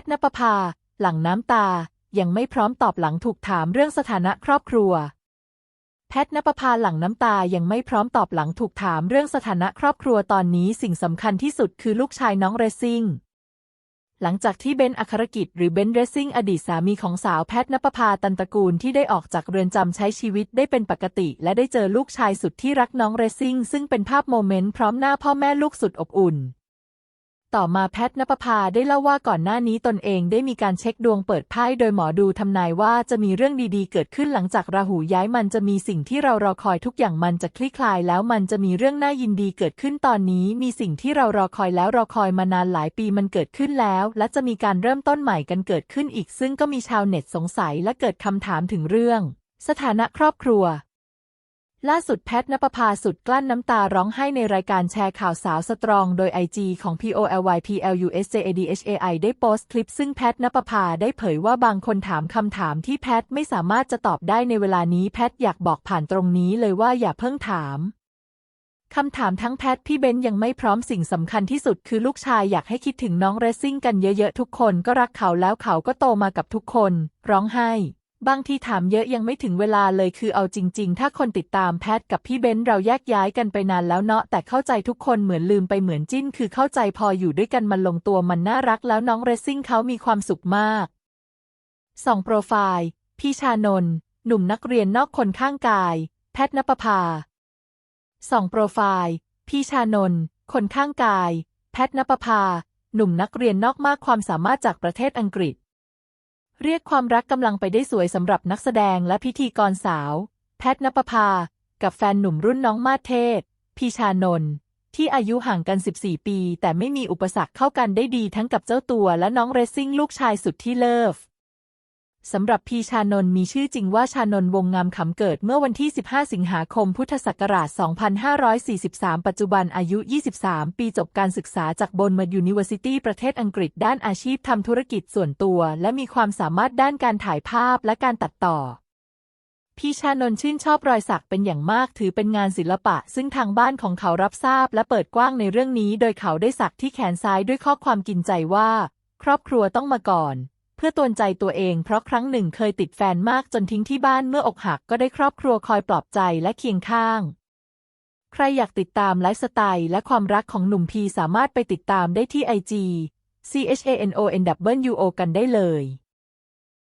ทนปภา หลังน้ำตา ยังไม่พร้อมตอบหลังถูกถามเรื่องสถานะครอบครัว แพทนปภาหลังน้ำตายังไม่พร้อมตอบหลังถูกถามเรื่องสถานะครอบครัวตอนนี้สิ่งสำคัญที่สุดคือลูกชายน้องเรซิ่งหลังจากที่เบนอัครกิจหรือเบนเรซิ่งอดีตสามีของสาวแพทนปภาตันตระกูลที่ได้ออกจากเรือนจำใช้ชีวิตได้เป็นปกติ และได้เจอลูกชายสุดที่รักน้องเรซิ่งซึ่งเป็นภาพโมเมนต์พร้อมหน้าพ่อแม่ลูกสุดอบอุ่น ต่อมาแพทย์นปภาได้เล่าว่าก่อนหน้านี้ตนเองได้มีการเช็คดวงเปิดไพ่โดยหมอดูทำนายว่าจะมีเรื่องดีๆ เกิดขึ้นหลังจากราหูย้ายมันจะมีสิ่งที่เรารอคอยทุกอย่างมันจะคลี่คลาย แล้วมันจะมีเรื่องน่ายินดีเกิดขึ้นตอนนี้ มีสิ่งที่เรารอคอยแล้วรอคอยมานานหลายปีมันเกิดขึ้นแล้ว และจะมีการเริ่มต้นใหม่กันเกิดขึ้นอีก ซึ่งก็มีชาวเน็ตสงสัยและเกิดคำถามถึงเรื่อง สถานะครอบครัว ล่าสุดแพทนปภาสุดกลั้นน้ำตาร้องไห้ในรายการแชร์ข่าวสาวสตรองโดย IG ของ POLYPLUSJADHAI ได้โพสต์คลิปซึ่งแพทนปภาได้เผยว่าบางคนถามคำถามที่แพทไม่สามารถจะตอบได้ในเวลานี้แพทอยากบอกผ่านตรงนี้เลยว่าอย่าเพิ่งถามคำถามทั้งแพทพี่เบนยังไม่พร้อมสิ่งสำคัญที่สุดคือลูกชายอยากให้คิดถึงน้องเรซซิ่งกันเยอะๆทุกคนก็รักเขาแล้วเขาก็โตมากับทุกคน ร้องไห้ บางทีถามเยอะยังไม่ถึงเวลาเลยคือเอาจริง ๆ ถ้าคนติดตามแพทกับพี่เบนเราแยกย้ายกันไปนานแล้วเนาะแต่เข้าใจทุกคนเหมือนลืมไปเหมือนจิ้น คือเข้าใจพออยู่ด้วยกันมันลงตัวมันน่ารักแล้วน้องเรซซิ่งเขามีความสุขมากสองโปรไฟล์ พี่ชานนหนุ่มนักเรียนนอกคนข้างกาย แพทนปภาสองโปรไฟล์ พี่ชานนคนข้างกาย แพทนปภาหนุ่มนักเรียนนอกมากความสามารถจากประเทศอังกฤษ เรียกความรักกำลังไปได้สวยสำหรับนักแสดงและพิธีกรสาว แพทนปภา กับแฟนหนุ่มรุ่นน้องมาเทศ พีชานนท์ที่อายุห่างกัน 14 ปี แต่ไม่มีอุปสรรคเข้ากันได้ดีทั้งกับเจ้าตัวและน้องเรซซิ่งลูกชายสุดที่เลิฟ สำหรับพีชานนท์มีชื่อจริงว่าชานนท์วงงามขำเกิดเมื่อวันที่ 15 สิงหาคม พุทธศักราช 2543 ปัจจุบันอายุ 23 ปีจบการศึกษาจากบนมายูนิเวอร์ซิตี้ประเทศอังกฤษด้านอาชีพทำธุรกิจส่วนตัว และมีความสามารถด้านการถ่ายภาพและการตัดต่อ พีชานนท์ชื่นชอบรอยสักเป็นอย่างมากถือเป็นงานศิลปะ ซึ่งทางบ้านของเขารับทราบและเปิดกว้างในเรื่องนี้ โดยเขาได้สักที่แขนซ้ายด้วยข้อความกินใจว่า ครอบครัวต้องมาก่อน พื่อตวนใจตัวเองเพราะครั้งหนึ่งเคยติดแฟนมากจนทิ้งที่บ้านเมื่ออกหักก็ได้ครอบครัวคอยปลอบใจและเคียงข้าง ใครอยากติดตามไลฟ์สไตล์และความรักของหนุ่มพีสามารถไปติดตามได้ที่ IG CHANONWO กันได้เลย